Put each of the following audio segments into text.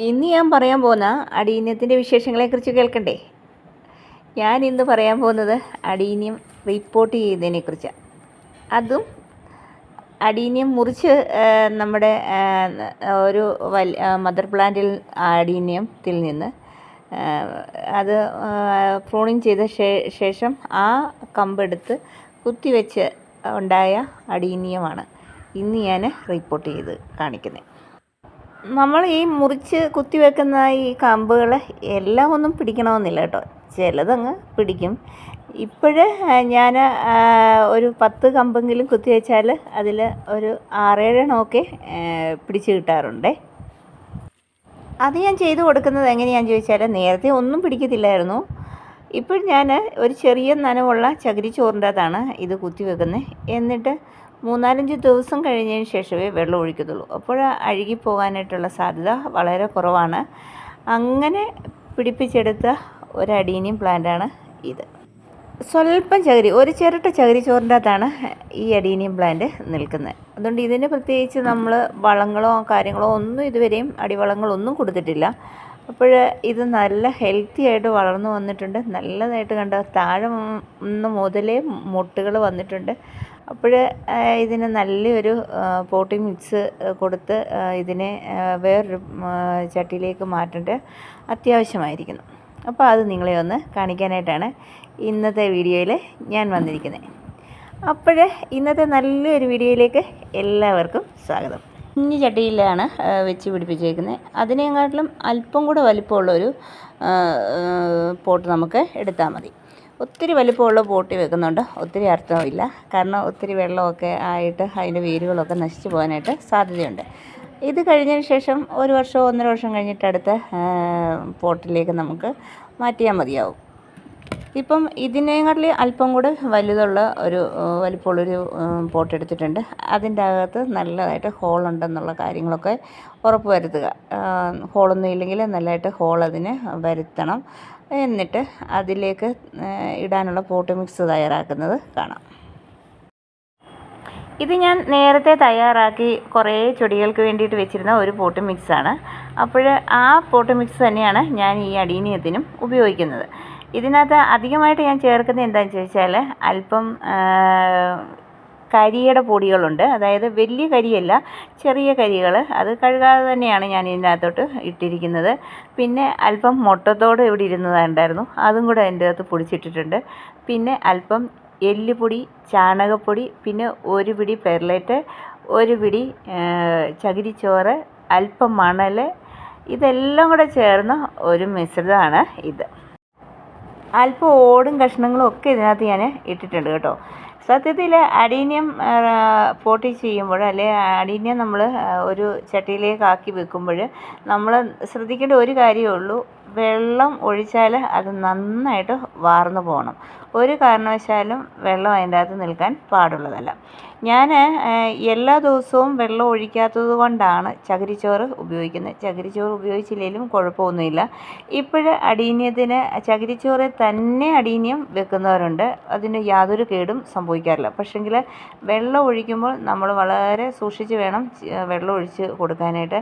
ഇന്ന് ഞാൻ പറയാൻ പോകുന്ന അടീന്യത്തിന്റെ വിശേഷങ്ങളെക്കുറിച്ച് കേൾക്കണ്ടേ? ഞാൻ ഇന്ന് പറയാൻ പോകുന്നത് അടീന്യം റിപ്പോർട്ട് ചെയ്യുന്നതിനെക്കുറിച്ചാണ് അതും അടീന്യം മുറിച്ച് നമ്മുടെ ഒരു വൽ മദർ പ്ലാന്റിൽ അടീന്യത്തിൽ നിന്ന് അത് പ്രൂണിങ് ചെയ്ത ശേഷം ആ കമ്പെടുത്ത് കുത്തിവെച്ച് ഉണ്ടായ അടീനിയമാണ് ഇന്ന് ഞാൻ റിപ്പോർട്ട് ചെയ്ത് കാണിക്കുന്നത് നമ്മൾ ഈ മുറിച്ച് കുത്തിവെക്കുന്ന ഈ കമ്പുകൾ എല്ലാം ഒന്നും പിടിക്കണമെന്നില്ല കേട്ടോ. ചിലതങ്ങ് പിടിക്കും. ഇപ്പോഴേ ഞാൻ ഒരു പത്ത് കമ്പെങ്കിലും കുത്തിവെച്ചാൽ അതിൽ ഒരു ആറേഴെണ്ണമൊക്കെ പിടിച്ച് കിട്ടാറുണ്ടേ. അത് ഞാൻ ചെയ്തു കൊടുക്കുന്നത് എങ്ങനെയാണെന്ന് ചോദിച്ചാൽ നേരത്തെ ഒന്നും പിടിക്കത്തില്ലായിരുന്നു. ഇപ്പോൾ ഞാൻ ഒരു ചെറിയ നനവുള്ള ചകിരിച്ചോറിന്റെ അതാണ് ഇത് കുത്തി കുത്തിവെക്കുന്നത് എന്നിട്ട് മൂന്നാലഞ്ച് ദിവസം കഴിഞ്ഞതിന് ശേഷമേ വെള്ളം ഒഴിക്കത്തുള്ളൂ. അപ്പോൾ അഴുകി പോകാനായിട്ടുള്ള സാധ്യത വളരെ കുറവാണ്. അങ്ങനെ പിടിപ്പിച്ചെടുത്ത ഒരു അടീനിയം പ്ലാന്റാണ് ഇത്. സ്വല്പം ചകിരി ഒരു ചിരട്ട ചകിരി ചോറിന്റെ അകത്താണ് ഈ അഡീനിയം പ്ലാന്റ് നിൽക്കുന്നത്. അതുകൊണ്ട് ഇതിന് പ്രത്യേകിച്ച് നമ്മൾ വളങ്ങളോ കാര്യങ്ങളോ ഒന്നും ഇതുവരെയും അടിവളങ്ങളൊന്നും കൊടുത്തിട്ടില്ല. അപ്പോൾ ഇത് നല്ല ഹെൽത്തി ആയിട്ട് വളർന്നു വന്നിട്ടുണ്ട്. നല്ലതായിട്ട് കണ്ട താഴെ മുതലേ മുട്ടുകൾ വന്നിട്ടുണ്ട്. അപ്പോൾ ഇതിന് നല്ലൊരു പോട്ടി മിക്സ് കൊടുത്ത് ഇതിനെ വേറൊരു ചട്ടിയിലേക്ക് മാറ്റേണ്ടത് അത്യാവശ്യമായിരിക്കുന്നു. അപ്പോൾ അത് നിങ്ങളെ ഒന്ന് കാണിക്കാനായിട്ടാണ് ഇന്നത്തെ വീഡിയോയിൽ ഞാൻ വന്നിരിക്കുന്നത് അപ്പോൾ ഇന്നത്തെ നല്ലൊരു വീഡിയോയിലേക്ക് എല്ലാവർക്കും സ്വാഗതം. കുഞ്ഞു ചട്ടിയിലാണ് വെച്ച് പിടിപ്പിച്ചേക്കുന്നത് അതിനെക്കാട്ടിലും അല്പം കൂടെ വലിപ്പമുള്ളൊരു പോട്ട് നമുക്ക് എടുത്താൽ മതി. ഒത്തിരി വലിപ്പമുള്ള പോട്ടി വെക്കുന്നുണ്ട്. ഒത്തിരി അർത്ഥമില്ല കാരണം ഒത്തിരി വെള്ളമൊക്കെ ആയിട്ട് അതിന്റെ വേരുകളൊക്കെ നശിച്ചു പോകാനായിട്ട് സാധ്യതയുണ്ട്. ഇത് കഴിഞ്ഞതിന് ശേഷം ഒരു വർഷമോ ഒന്നര വർഷം കഴിഞ്ഞിട്ട് അടുത്ത പോട്ടിലേക്ക് നമുക്ക് മാറ്റിയാൽ മതിയാവും. ഇപ്പം ഇതിനേക്കാട്ടിൽ അല്പം കൂടെ വലുതുള്ള ഒരു വലിപ്പമുള്ളൊരു പോട്ട് എടുത്തിട്ടുണ്ട്. അതിന്റെ അകത്ത് നല്ലതായിട്ട് ഹോളുണ്ടെന്നുള്ള കാര്യങ്ങളൊക്കെ ഉറപ്പ് വരുത്തുക. ഹോളൊന്നും ഇല്ലെങ്കിൽ നല്ലതായിട്ട് ഹോൾ അതിന് വരുത്തണം. എന്നിട്ട് അതിലേക്ക് ഇടാനുള്ള പോട്ട് മിക്സ് തയ്യാറാക്കുന്നത് കാണാം. ഇത് ഞാൻ നേരത്തെ തയ്യാറാക്കി കുറേ ചെടികൾക്ക് വേണ്ടിയിട്ട് വെച്ചിരുന്ന ഒരു പോട്ട് മിക്സാണ്. അപ്പോൾ ആ പോട്ട് മിക്സ് തന്നെയാണ് ഞാൻ ഈ അടീനിയത്തിനും ഉപയോഗിക്കുന്നത്. ഇതിനകത്ത് അധികമായിട്ട് ഞാൻ ചേർക്കുന്നത് എന്താണെന്ന് ചോദിച്ചാൽ അല്പം കരിയുടെ പൊടികളുണ്ട്. അതായത് വലിയ കരിയല്ല ചെറിയ കരികൾ. അത് കഴുകാതെ തന്നെയാണ് ഞാൻ ഇതിനകത്തോട്ട് ഇട്ടിരിക്കുന്നത്. പിന്നെ അല്പം മുട്ടത്തോട് ഇവിടെ ഇരുന്നതുണ്ടായിരുന്നു അതും കൂടെ അതിന്റെ അകത്ത് പൊടിച്ചിട്ടിട്ടുണ്ട്. പിന്നെ അല്പം എല്ലുപൊടി ചാണകപ്പൊടി പിന്നെ ഒരു പിടി പെർലേറ്റ് ഒരു പിടി ചകിരിച്ചോറ് അല്പം മണൽ. ഇതെല്ലാം കൂടെ ചേർന്ന ഒരു മിശ്രിതമാണ് ഇത്. അല്പം ഓടും കഷ്ണങ്ങളും ഒക്കെ ഇതിനകത്ത് ഞാൻ ഇട്ടിട്ടുണ്ട് കേട്ടോ. സത്യത്തിൽ അടീനിയം പോട്ടി ചെയ്യുമ്പോൾ അല്ലെ അടീനിയം നമ്മൾ ഒരു ചട്ടിയിലേക്ക് ആക്കി വെക്കുമ്പോൾ നമ്മൾ ശ്രദ്ധിക്കേണ്ട ഒരു കാര്യമേ ഉള്ളൂ. വെള്ളം ഒഴിച്ചാൽ അത് നന്നായിട്ട് വാർന്നു പോകണം. ഒരു കാരണവശാലും വെള്ളം അതിന്റെ അകത്ത് നിൽക്കാൻ പാടുള്ളതല്ല. ഞാൻ എല്ലാ ദിവസവും വെള്ളം ഒഴിക്കാത്തത് കൊണ്ടാണ് ചകിരിച്ചോറ് ഉപയോഗിക്കുന്നത്. ചകിരിച്ചോറ് ഉപയോഗിച്ചില്ലെങ്കിലും കുഴപ്പമൊന്നുമില്ല. ഇപ്പോഴ് അടീനിയത്തിന് ചകിരിച്ചോറ് തന്നെ അടീനിയം വെക്കുന്നവരുണ്ട്. അതിന് യാതൊരു കേടും സംഭവിക്കാറില്ല. പക്ഷേങ്കിൽ വെള്ളം ഒഴിക്കുമ്പോൾ നമ്മൾ വളരെ സൂക്ഷിച്ച് വേണം വെള്ളം ഒഴിച്ച് കൊടുക്കാനായിട്ട്.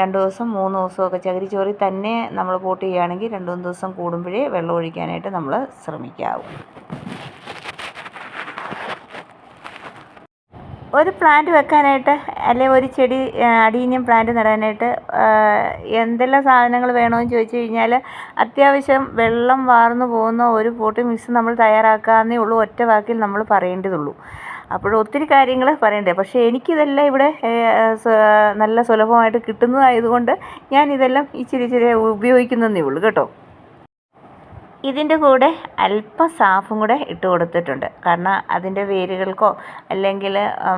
രണ്ട് ദിവസം മൂന്ന് ദിവസമൊക്കെ ചകിരിച്ചോറിൽ തന്നെ നമ്മൾ പോട്ട് ചെയ്യുകയാണെങ്കിൽ രണ്ട് മൂന്ന് ദിവസം കൂടുമ്പോഴേ വെള്ളം ഒഴിക്കാനായിട്ട് നമ്മൾ ശ്രമിക്കാവൂ. ഒരു പ്ലാന്റ് വെക്കാനായിട്ട് അല്ലെങ്കിൽ ഒരു ചെടി അടീനിയം പ്ലാന്റ് നടാനായിട്ട് എന്തെല്ലാം സാധനങ്ങൾ വേണമെന്ന് ചോദിച്ചു കഴിഞ്ഞാൽ അത്യാവശ്യം വെള്ളം വാർന്നു പോകുന്ന ഒരു പോട്ട് മിക്സ് നമ്മൾ തയ്യാറാക്കാന്നേ ഉള്ളൂ ഒറ്റ വാക്കിൽ നമ്മൾ പറയേണ്ടതുള്ളൂ. അപ്പോൾ ഒത്തിരി കാര്യങ്ങൾ പറയണ്ടേ. പക്ഷേ എനിക്കിതെല്ലാം ഇവിടെ നല്ല സുലഭമായിട്ട് കിട്ടുന്നതായതുകൊണ്ട് ഞാൻ ഇതെല്ലാം ഇച്ചിരി ഇച്ചിരി ഉപയോഗിക്കുന്നതേ ഉള്ളൂ. കേട്ടോ. ഇതിന്റെ കൂടെ അല്പം സാഫും കൂടെ ഇട്ട് കൊടുത്തിട്ടുണ്ട്. കാരണം അതിന്റെ വേരുകൾക്കോ അല്ലെങ്കിൽ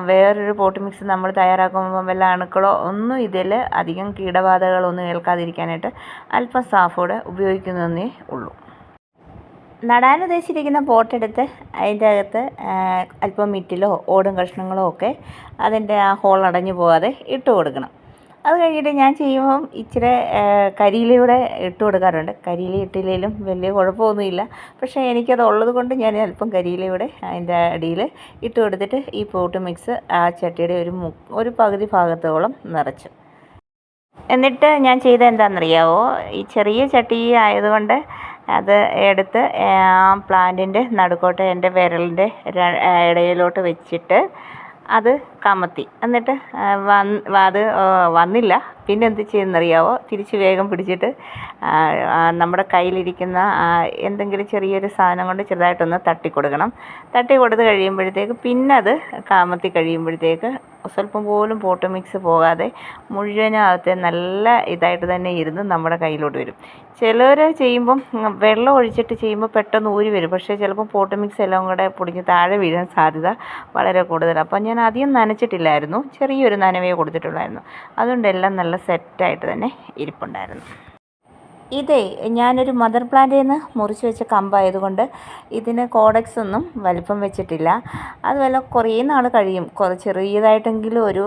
വേറൊരു പോട്ട് മിക്സ് നമ്മൾ തയ്യാറാക്കുമ്പോൾ വല്ല അണുക്കളോ ഒന്നും ഇതിൽ അധികം കീടബാധകളൊന്നും ഏൽക്കാതിരിക്കാനായിട്ട് അല്പം സാഫൂടെ ഉപയോഗിക്കുന്നതേ ഉള്ളൂ. നടാൻ ഉദ്ദേശിച്ചിരിക്കുന്ന പോട്ടെടുത്ത് അതിന്റെ അകത്ത് അല്പം മിറ്റിലോ ഓടും കഷ്ണങ്ങളോ ഒക്കെ അതിന്റെ ആ ഹോൾ അടഞ്ഞു പോകാതെ ഇട്ട് കൊടുക്കണം. അത് കഴിഞ്ഞിട്ട് ഞാൻ ചെയ്യുമ്പം ഇച്ചിരി കരിയിലൂടെ ഇട്ട് കൊടുക്കാറുണ്ട്. കരിയില ഇട്ടില്ലെങ്കിലും വലിയ കുഴപ്പമൊന്നുമില്ല. പക്ഷേ എനിക്കത് ഉള്ളത് കൊണ്ട് ഞാൻ അല്പം കരിയിലൂടെ അതിന്റെ അടിയിൽ ഇട്ട് കൊടുത്തിട്ട് ഈ പോട്ട് മിക്സ് ആ ചട്ടിയുടെ ഒരു മു ഒരു പകുതി ഭാഗത്തോളം നിറച്ചു. എന്നിട്ട് ഞാൻ ചെയ്ത എന്താണെന്നറിയാവോ? ഈ ചെറിയ ചട്ടി ആയതുകൊണ്ട് അത് എടുത്ത് പ്ലാന്റിന്റെ നടുക്കോട്ട് എന്റെ വിരലിന്റെ ഇടയിലോട്ട് വെച്ചിട്ട് അത് കമത്തി. എന്നിട്ട് അത് വന്നില്ല. പിന്നെ എന്ത് ചെയ്യുമെന്നറിയാമോ തിരിച്ച് വേഗം പിടിച്ചിട്ട് നമ്മുടെ കയ്യിലിരിക്കുന്ന എന്തെങ്കിലും ചെറിയൊരു സാധനം കൊണ്ട് ചെറുതായിട്ടൊന്ന് തട്ടി കൊടുക്കണം തട്ടി കൊടുത്ത് കഴിയുമ്പോഴത്തേക്ക് പിന്നെ അത് കാമത്തി കഴിയുമ്പോഴത്തേക്ക് സ്വല്പം പോലും പോട്ട് മിക്സ് പോകാതെ മുഴുവനകത്തെ നല്ല ഇതായിട്ട് തന്നെ ഇരുന്ന് നമ്മുടെ കയ്യിലോട്ട് വരും. ചിലർ ചെയ്യുമ്പം വെള്ളം ഒഴിച്ചിട്ട് ചെയ്യുമ്പോൾ പെട്ടെന്ന് ഊരി വരും. പക്ഷേ ചിലപ്പോൾ പോട്ട് മിക്സ് എല്ലാം കൂടെ പൊടിഞ്ഞ് താഴെ വീഴാൻ സാധ്യത വളരെ കൂടുതലാണ്. അപ്പം ഞാൻ അധികം നനച്ചിട്ടില്ലായിരുന്നു. ചെറിയൊരു നനവേ കൊടുത്തിട്ടുള്ളായിരുന്നു. അതുകൊണ്ട് എല്ലാം നല്ല സെറ്റായിട്ട് തന്നെ ഇരിപ്പുണ്ടായിരുന്നു. ഇതേ ഞാനൊരു മദർ പ്ലാന്റിൽ നിന്ന് മുറിച്ച് വെച്ച കമ്പായതുകൊണ്ട് ഇതിന് കോഡക്സ് ഒന്നും വലിപ്പം വെച്ചിട്ടില്ല. അതുപോലെ കുറേ നാൾ കഴിയും. കുറച്ച് ചെറിയതായിട്ടെങ്കിലും ഒരു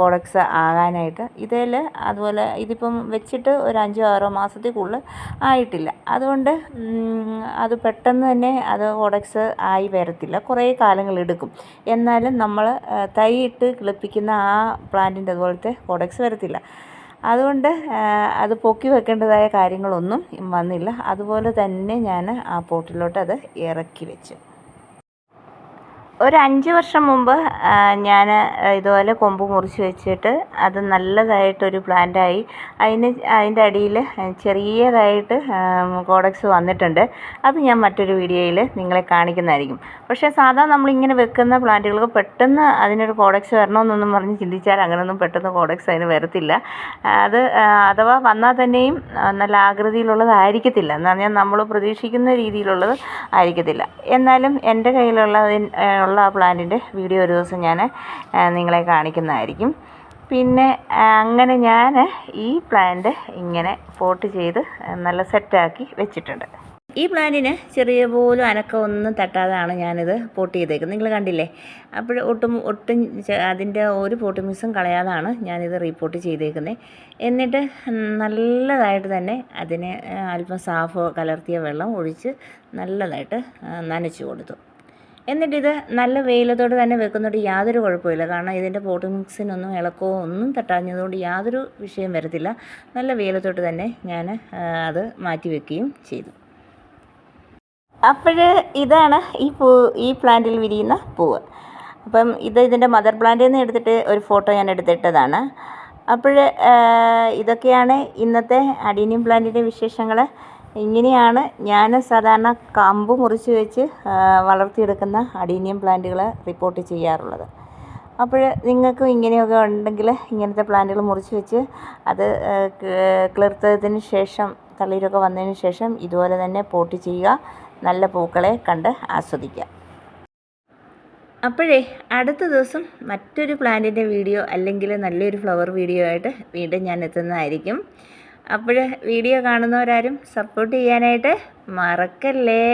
കോഡക്സ് ആകാനായിട്ട്. ഇതിൽ അതുപോലെ ഇതിപ്പം വെച്ചിട്ട് ഒരു അഞ്ചോ ആറോ മാസത്തിൽ കൂടുതൽ ആയിട്ടില്ല. അതുകൊണ്ട് അത് പെട്ടെന്ന് തന്നെ അത് കോഡക്സ് ആയി വരത്തില്ല. കുറേ കാലങ്ങൾ എടുക്കും. എന്നാലും നമ്മൾ തൈ ഇട്ട് കിളിപ്പിക്കുന്ന ആ പ്ലാന്റിന്റെ അതുപോലത്തെ കോഡക്സ് വരത്തില്ല. അതുകൊണ്ട് അത് പൊക്കി വെക്കേണ്ടതായ കാര്യങ്ങളൊന്നും വന്നില്ല. അതുപോലെ തന്നെ ഞാൻ ആ പോട്ടിലോട്ട് അത് ഇറക്കി വെച്ചു. ഒരു അഞ്ച് വർഷം മുമ്പ് ഞാൻ ഇതുപോലെ കൊമ്പ് മുറിച്ച് വെച്ചിട്ട് അത് നല്ലതായിട്ടൊരു പ്ലാന്റായി അതിന് അതിന്റെ അടിയിൽ ചെറിയതായിട്ട് കോഡക്സ് വന്നിട്ടുണ്ട്. അത് ഞാൻ മറ്റൊരു വീഡിയോയിൽ നിങ്ങളെ കാണിക്കുന്നതായിരിക്കും. പക്ഷേ സാധാരണ നമ്മളിങ്ങനെ വെക്കുന്ന പ്ലാന്റുകൾക്ക് പെട്ടെന്ന് അതിനൊരു കോഡക്സ് വരണമെന്നൊന്നും പറഞ്ഞ് ചിന്തിച്ചാൽ അങ്ങനെയൊന്നും പെട്ടെന്ന് കോഡക്സ് അതിന് വരത്തില്ല. അത് അഥവാ വന്നാൽ തന്നെയും നല്ല ആകൃതിയിലുള്ളതായിരിക്കത്തില്ല. എന്ന് പറഞ്ഞാൽ നമ്മൾ പ്രതീക്ഷിക്കുന്ന രീതിയിലുള്ളത് ആയിരിക്കത്തില്ല. എന്നാലും എന്റെ കയ്യിലുള്ള ഉള്ള ആ പ്ലാന്റിന്റെ വീഡിയോ ഒരു ദിവസം ഞാൻ നിങ്ങളെ കാണിക്കുന്നതായിരിക്കും. പിന്നെ അങ്ങനെ ഞാൻ ഈ പ്ലാന്റ് ഇങ്ങനെ പോട്ട് ചെയ്ത് നല്ല സെറ്റാക്കി വെച്ചിട്ടുണ്ട്. ഈ പ്ലാന്റിന് ചെറിയ പോലും അനക്കമൊന്നും തട്ടാതാണ് ഞാനിത് പോട്ട് ചെയ്തേക്കുന്നത്. നിങ്ങൾ കണ്ടില്ലേ? അപ്പോൾ ഒട്ടും ഒട്ടും അതിന്റെ ഒരു പോട്ട് മിസ്സും കളയാതാണ് ഞാനിത് റീപോട്ട് ചെയ്തേക്കുന്നത്. എന്നിട്ട് നല്ലതായിട്ട് തന്നെ അതിനെ അല്പം സാഫ് കലർത്തിയ വെള്ളം ഒഴിച്ച് നല്ലതായിട്ട് നനച്ചു കൊടുത്തു. എന്നിട്ടിത് നല്ല വെയിലത്തോടെ തന്നെ വെക്കുന്നതുകൊണ്ട് യാതൊരു കുഴപ്പമില്ല കാരണം ഇതിന്റെ പോട്ട് മിക്സിനൊന്നും ഇളക്കോ ഒന്നും തട്ടാഞ്ഞതുകൊണ്ട് യാതൊരു വിഷയം വരത്തില്ല. നല്ല വെയിലത്തോട്ട് തന്നെ ഞാൻ അത് മാറ്റി വെക്കുകയും ചെയ്തു. അപ്പോൾ ഇതാണ് ഈ പൂ ഈ പ്ലാന്റിൽ വിരിയുന്ന പൂവ്. അപ്പം ഇത് ഇതിന്റെ മദർ പ്ലാന്റിൽ നിന്ന് എടുത്തിട്ട് ഒരു ഫോട്ടോ ഞാൻ എടുത്തിട്ടതാണ്. അപ്പോൾ ഇതൊക്കെയാണ് ഇന്നത്തെ അഡീനിയം പ്ലാന്റിന്റെ വിശേഷങ്ങൾ ഇങ്ങനെയാണ് ഞാൻ സാധാരണ കമ്പ് മുറിച്ച് വെച്ച് വളർത്തിയെടുക്കുന്ന അഡീനിയം പ്ലാന്റുകൾ റിപ്പോർട്ട് ചെയ്യാറുള്ളത്. അപ്പോൾ നിങ്ങൾക്കും ഇങ്ങനെയൊക്കെ ഉണ്ടെങ്കിൽ ഇങ്ങനത്തെ പ്ലാന്റുകൾ മുറിച്ച് വെച്ച് അത് കിളിർത്തതിന് ശേഷം തളിരൊക്കെ വന്നതിന് ശേഷം ഇതുപോലെ തന്നെ പോട്ട് ചെയ്യുക നല്ല പൂക്കളെ കണ്ട് ആസ്വദിക്കുക. അപ്പോഴേ അടുത്ത ദിവസം മറ്റൊരു പ്ലാന്റിന്റെ വീഡിയോ അല്ലെങ്കിൽ നല്ലൊരു ഫ്ലവർ വീഡിയോ ആയിട്ട് വീണ്ടും ഞാൻ എത്തുന്നതായിരിക്കും. അപ്പോൾ വീഡിയോ കാണുന്നവരാരും സപ്പോർട്ട് ചെയ്യാനായിട്ട് മറക്കല്ലേ?